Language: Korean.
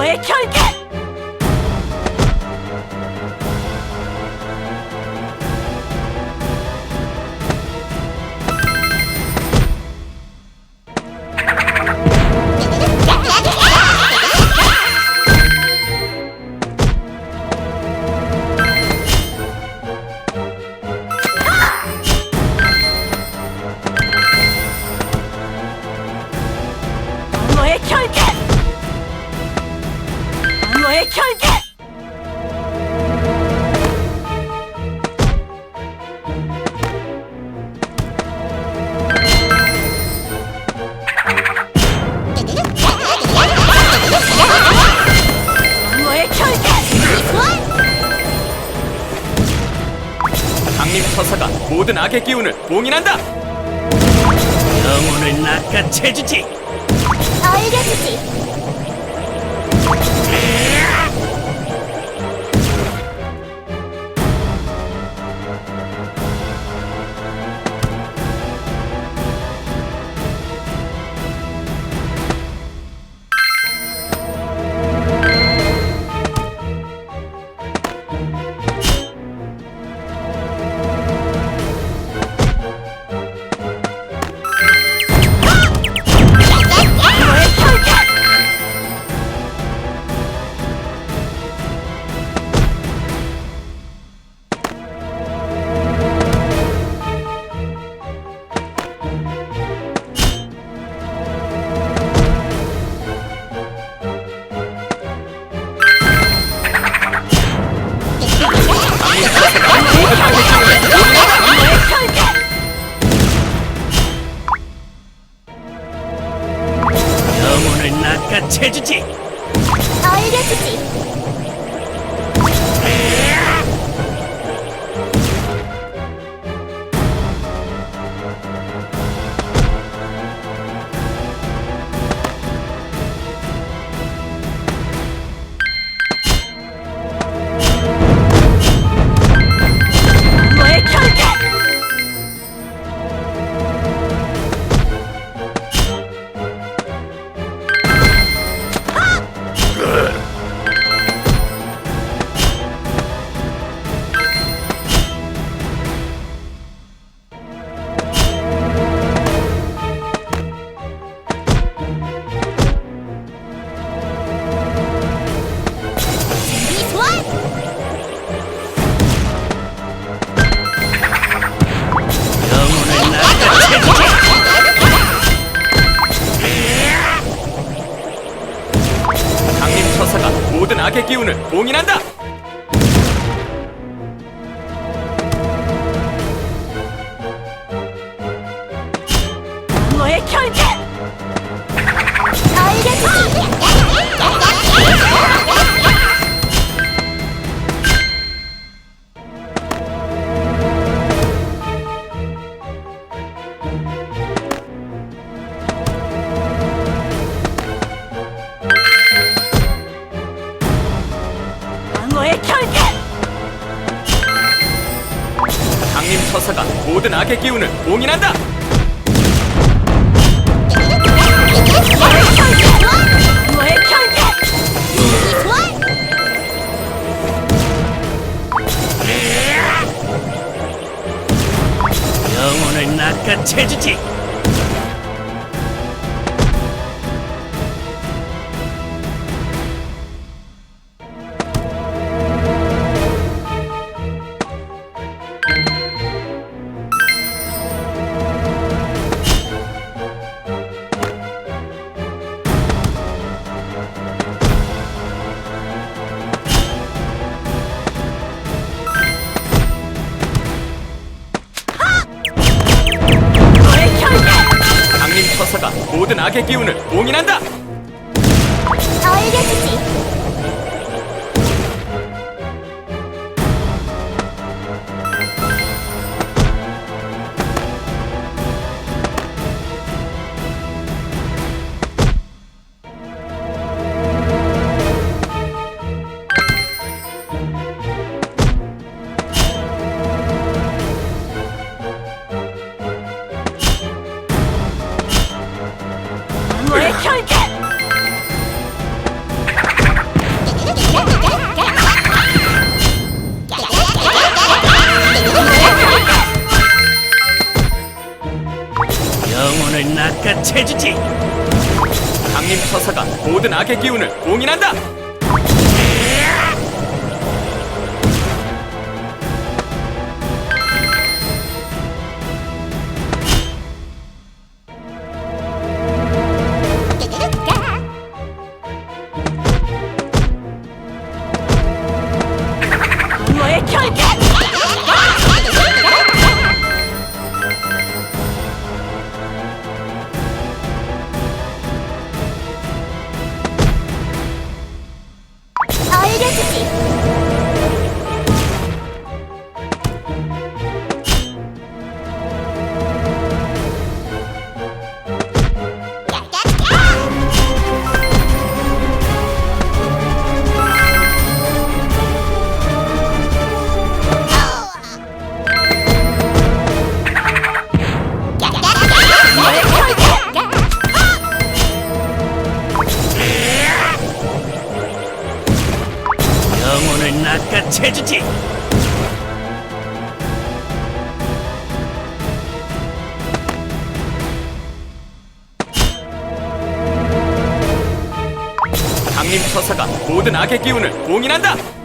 너의 결계! 너의 결계! 너의 결계! 강림 처사가 모든 악의 기운을 봉인한다. 영혼을 낚아채주지. 알려주지 봉인한다. 영혼을 낚아채주지. 모든 악의 기운을 봉인한다. 알려주지 모든 악의 기운을 봉인한다. 강림 처사가 모든 악의 기운을 봉인한다.